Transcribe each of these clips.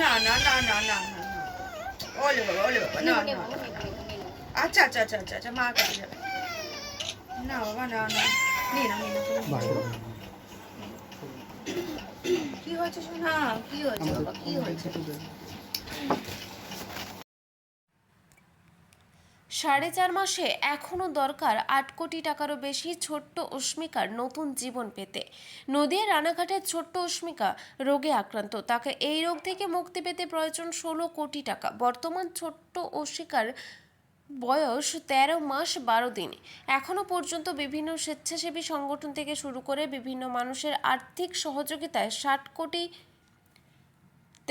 না না না না না না না। ওলে বাবা ওলে বাবা না না। আচ্ছা আচ্ছা আচ্ছা আচ্ছা আচ্ছা মা কাছে যাবে। না বাবা না না। নাও নিয়ে না তুমি কি হয়েছে শোনা কি হয়েছে বাবা? কি হয়েছে? সাড়ে চার মাসে এখনও দরকার আট কোটি টাকারও বেশি ছোট্ট অস্মিকার নতুন জীবন পেতে। নদিয়া রানাঘাটের ছোট্ট অস্মিকা রোগে আক্রান্ত। তাকে এই রোগ থেকে মুক্তি পেতে প্রয়োজন ষোলো কোটি টাকা। বর্তমান ছোট্ট অস্মিকার বয়স তেরো মাস বারো দিন। এখনও পর্যন্ত বিভিন্ন স্বেচ্ছাসেবী সংগঠন থেকে শুরু করে বিভিন্ন মানুষের আর্থিক সহযোগিতায় ষাট কোটি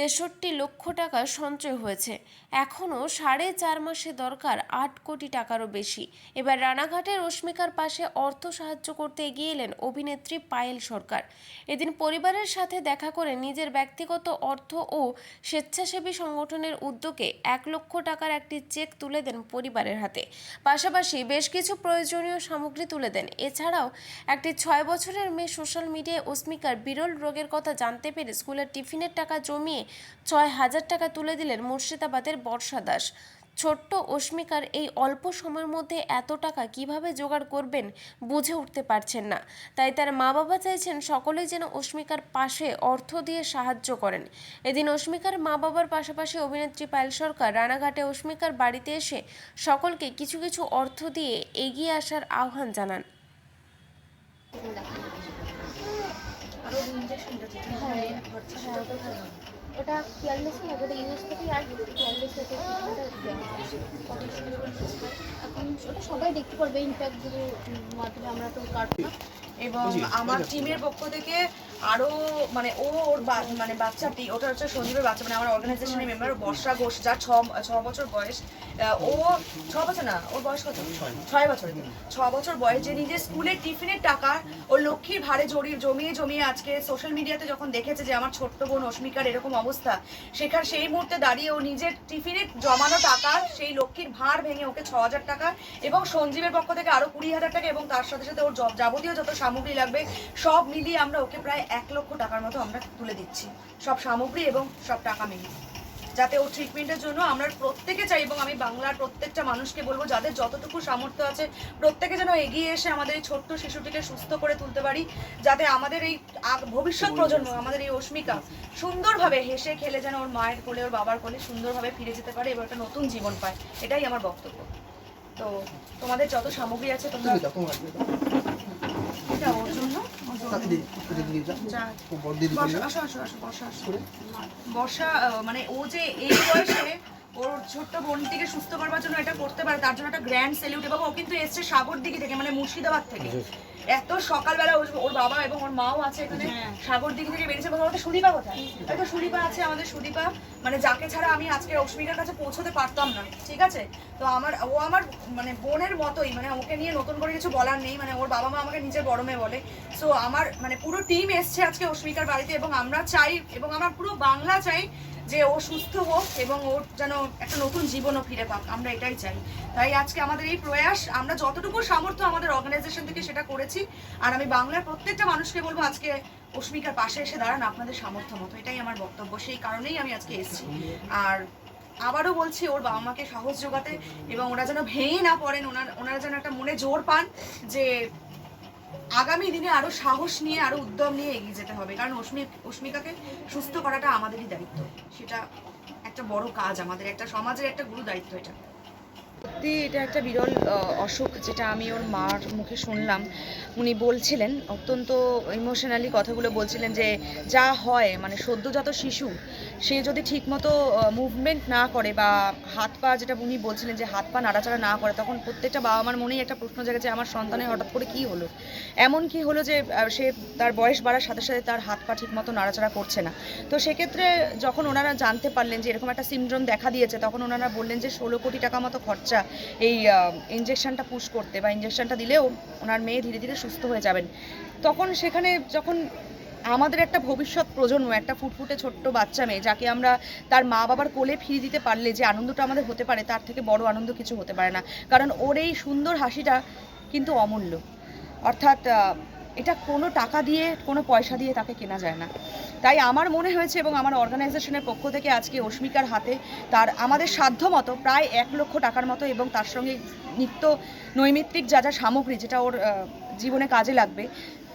তেষট্টি লক্ষ টাকা সঞ্চয় হয়েছে। এখনও সাড়ে চার মাসে দরকার আট কোটি টাকারও বেশি। এবার রানাঘাটের রশ্মিকার পাশে অর্থ সাহায্য করতে এগিয়ে এলেন অভিনেত্রী পায়েল সরকার। এদিন পরিবারের সাথে দেখা করে নিজের ব্যক্তিগত অর্থ ও স্বেচ্ছাসেবী সংগঠনের উদ্যোগে এক লক্ষ টাকার একটি চেক তুলে দেন পরিবারের হাতে। পাশাপাশি বেশ কিছু প্রয়োজনীয় সামগ্রী তুলে দেন। এছাড়াও একটি ছয় বছরের মেয়ে সোশ্যাল মিডিয়ায় অস্মিকার বিরল রোগের কথা জানতে পেরে স্কুলের টিফিনের টাকা জমিয়ে ছয় হাজার টাকা তুলে দিলেন মুর্শিদাবাদের বর্ষা দাস। ছোট্ট অস্মিকার এই অল্প সময়ের মধ্যে এত টাকা কীভাবে জোগাড় করবেন বুঝে উঠতে পারছেন না। তাই তার মা বাবা চাইছেন সকলেই যেন অস্মিকার পাশে অর্থ দিয়ে সাহায্য করেন। এদিন অস্মিকার মা বাবার পাশাপাশি অভিনেত্রী পায়েল সরকার রানাঘাটে অস্মিকার বাড়িতে এসে সকলকে কিছু কিছু অর্থ দিয়ে এগিয়ে আসার আহ্বান জানান আরও ইনজেকশনটা দিতে হ্যাঁ হ্যাঁ ওটা কেয়ারলেস না ওটা ইউজ থেকে আর কেয়ারলেস থেকে এখন ওটা সবাই দেখতে পারবে মাধ্যমে আমরা তো কাটবো এবং আমার টিমের পক্ষ থেকে আরও মানে ও ওর বা- মানে বাচ্চাটি ওটা হচ্ছে সঞ্জীবের বাচ্চা মানে আমার অর্গানাইজেশনের মেম্বার বর্ষা ঘোষ যার ছ ছ বছর বয়স। ও ছ বছর না ওর বয়স কত? ছয়। বছর। ছ বছর বয়স যে নিজের স্কুলের টিফিনের টাকা ও লক্ষ্মীর ভারে জড়িয়ে জমিয়ে জমিয়ে আজকে সোশ্যাল মিডিয়াতে যখন দেখেছে যে আমার ছোট্ট বোন অস্মিকার এরকম অবস্থা সেখানে সেই মুহূর্তে দাঁড়িয়ে ও নিজের টিফিনের জমানো টাকা সেই লক্ষ্মীর ভাঁড় ভেঙে ওকে ছ হাজার টাকা এবং সঞ্জীবের পক্ষ থেকে আরও কুড়ি হাজার টাকা এবং তার সাথে সাথে ওর যাবতীয় যত সামগ্রী লাগবে সব মিলিয়ে আমরা ওকে প্রায় এক লক্ষ টাকার মতো আমরা তুলে দিচ্ছি। সব সামগ্রী এবং সব টাকা মিলিয়ে। যাতে ওর ট্রিটমেন্টের জন্য আমরা প্রত্যেকে চাই এবং আমি বাংলার প্রত্যেকটা মানুষকে বলব যাদের যতটুকু সামর্থ্য আছে প্রত্যেকে যেন এগিয়ে এসে আমাদের এই ছোট্ট শিশুটিকে সুস্থ করে তুলতে পারি যাতে আমাদের এই ভবিষ্যৎ প্রজন্ম আমাদের এই অস্মিকা সুন্দরভাবে হেসে খেলে যেন ওর মায়ের কোলে ওর বাবার কোলে সুন্দরভাবে ফিরে যেতে পারে এবং একটা নতুন জীবন পায়। এটাই আমার বক্তব্য। তো তোমাদের যত সামগ্রী আছে তোমরা এটা ওর জন্য। বর্ষা, মানে ও যে এই বয়সে ওর ছোট্ট বোনটিকে সুস্থ করবার জন্য এটা করতে পারে তার জন্য একটা গ্র্যান্ড সেলিউট এবং ও কিন্তু এসছে সাগর দিঘি থেকে মানে মুর্শিদাবাদ থেকে। এত সকালবেলা ওর বাবা এবং ওর মাও আছে এখানে। সাগর দিঘি থেকে বেরিয়েছে। বলতে সুদীপা কোথায়? তো সুদীপা আছে আমাদের সুদীপা। মানে যাকে ছাড়া আমি আজকে অস্মিকার কাছে পৌঁছতে পারতাম না ঠিক আছে? তো আমার ও আমার মানে বোনের মতোই। মানে ওকে নিয়ে নতুন করে কিছু বলার নেই। মানে ওর বাবা মা আমাকে নিজের বড় মেয়ে বলে। সো আমার মানে পুরো টিম এসছে আজকে অস্মিকার বাড়িতে এবং আমরা চাই এবং আমার পুরো বাংলা চাই যে ও সুস্থ হোক এবং ওর যেন একটা নতুন জীবনও ফিরে পাক, আমরা এটাই চাই। তাই আজকে আমাদের এই প্রয়াস, আমরা যতটুকু সামর্থ্য আমাদের অর্গানাইজেশন থেকে সেটা করেছি, আর আমি বাংলার প্রত্যেকটা মানুষকে বলব আজকে অস্মিকার পাশে এসে দাঁড়ান, আপনাদের সামর্থ্য মতো, এটাই আমার বক্তব্য, সেই কারণেই আমি আজকে এসেছি। আর আবারও বলছি, ওর বাবা মাকে সাহস যোগাতে এবং ওরা যেন ভেঙে না পড়েন, ওনার, ওনারা যেন একটা মনে জোর পান যে আগামী দিনে আরও সাহস নিয়ে, আরও উদ্যম নিয়ে এগিয়ে যেতে হবে। কারণ অস্মি অস্মিকাকে সুস্থ করাটা আমাদেরই দায়িত্ব। সেটা একটা বড় কাজ আমাদের, একটা সমাজের একটা গুরু দায়িত্ব এটা। সত্যি এটা একটা বিরল অসুখ যেটা আমি ওর মার মুখে শুনলাম। উনি বলছিলেন, অত্যন্ত ইমোশনালি কথাগুলো বলছিলেন যে যা হয় মানে সদ্যজাত শিশু সে যদি ঠিকমতো মুভমেন্ট না করে বা হাত পা যেটা উনি বলছিলেন যে হাত পা নাড়াচাড়া না করে, তখন প্রত্যেকটা বাবা মার মনেই একটা প্রশ্ন জাগে যে আমার সন্তানের হঠাৎ করে কি হলো? এমন কি হলো যে সে তার বয়স বাড়ার সাথে সাথে তার হাত পা ঠিকমতো নাড়াচাড়া করছে না। তো সেক্ষেত্রে যখন ওনারা জানতে পারলেন যে এরকম একটা সিমড্রোম দেখা দিয়েছে, তখন ওনারা বললেন যে, ষোলো কোটি টাকা মতো খরচা এই ইঞ্জেকশনটা পুশ করতে বা ইঞ্জেকশনটা দিলেও ওনার মেয়ে ধীরে ধীরে সুস্থ হয়ে যাবেন। তখন সেখানে যখন আমাদের একটা ভবিষ্যৎ প্রজন্ম, একটা ফুটফুটে ছোট্ট বাচ্চা মেয়ে, যাকে আমরা তার মা বাবার কোলে ফিরিয়ে দিতে পারলে যে আনন্দটা আমাদের হতে পারে, তার থেকে বড় আনন্দ কিছু হতে পারে না। কারণ ওর এই সুন্দর হাসিটা কিন্তু অমূল্য। অর্থাৎ এটা কোনো টাকা দিয়ে, কোনো পয়সা দিয়ে তাকে কেনা যায় না। তাই আমার মনে হয়েছে এবং আমার অর্গানাইজেশনের পক্ষ থেকে আজকে অস্মিকার হাতে তার, আমাদের সাধ্য মতো প্রায় এক লক্ষ টাকার মতো এবং তার সঙ্গে নিত্য নৈমিত্তিক যা যা সামগ্রী, যেটা ওর জীবনে কাজে লাগবে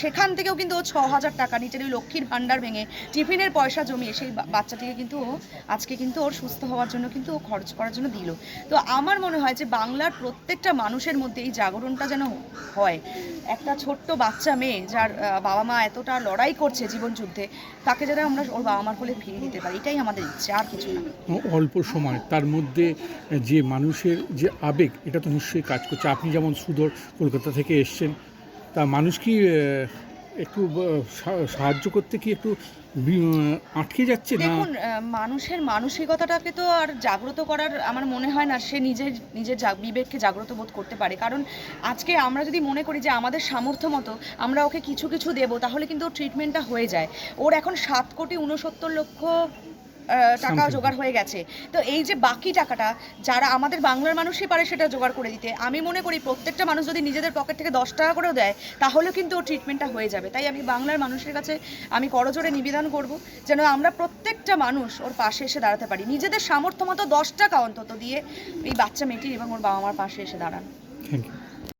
সেখান থেকেও কিন্তু ও ছ হাজার টাকা নিজের ওই লক্ষ্মীর ভাণ্ডার ভেঙে টিফিনের পয়সা জমিয়ে সেই বাচ্চাটিকে কিন্তু ও আজকে কিন্তু ওর সুস্থ হওয়ার জন্য কিন্তু ও খরচ করার জন্য দিল। তো আমার মনে হয় যে বাংলার প্রত্যেকটা মানুষের মধ্যে এই জাগরণটা যেন হয়। একটা ছোট্ট বাচ্চা মেয়ে যার বাবা মা এতটা লড়াই করছে জীবন যুদ্ধে, তাকে যেন আমরা ওর বাবা মার কোলে ফিরিয়ে দিতে পারি, এটাই আমাদের ইচ্ছে, আর কিছু না। অল্প সময়, তার মধ্যে যে মানুষের যে আবেগ, এটা তো নিশ্চয়ই কাজ করছে। আপনি যেমন সুদর কলকাতা থেকে এসছেন তা মানুষ কি একটু সাহায্য করতে কি একটু আটকে যাচ্ছে না? দেখুন মানুষের মানসিকতাটাকে তো আর জাগ্রত করার আমার মনে হয় না সে নিজের নিজের বিবেককে জাগ্রত বোধ করতে পারে। কারণ আজকে আমরা যদি মনে করি যে আমাদের সামর্থ্য মতো আমরা ওকে কিছু কিছু দেবো, তাহলে কিন্তু ট্রিটমেন্টটা হয়ে যায়। ওর এখন সাত কোটি উনসত্তর লক্ষ টাকা জোগাড় হয়ে গেছে। তো এই যে বাকি টাকাটা যারা আমাদের বাংলার মানুষই পারে সেটা জোগাড় করে দিতে আমি মনে করি প্রত্যেকটা মানুষ যদি নিজেদের পকেট থেকে দশ টাকা করেও দেয় তাহলেও কিন্তু ট্রিটমেন্টটা হয়ে যাবে। তাই আমি বাংলার মানুষের কাছে আমি করজোরে নিবেদন করব যেন আমরা প্রত্যেকটা মানুষ ওর পাশে এসে দাঁড়াতে পারি। নিজেদের সামর্থ্য মতো দশ টাকা অন্তত দিয়ে এই বাচ্চা মেয়েটির এবং ওর বাবা মার পাশে এসে দাঁড়ান। Thank you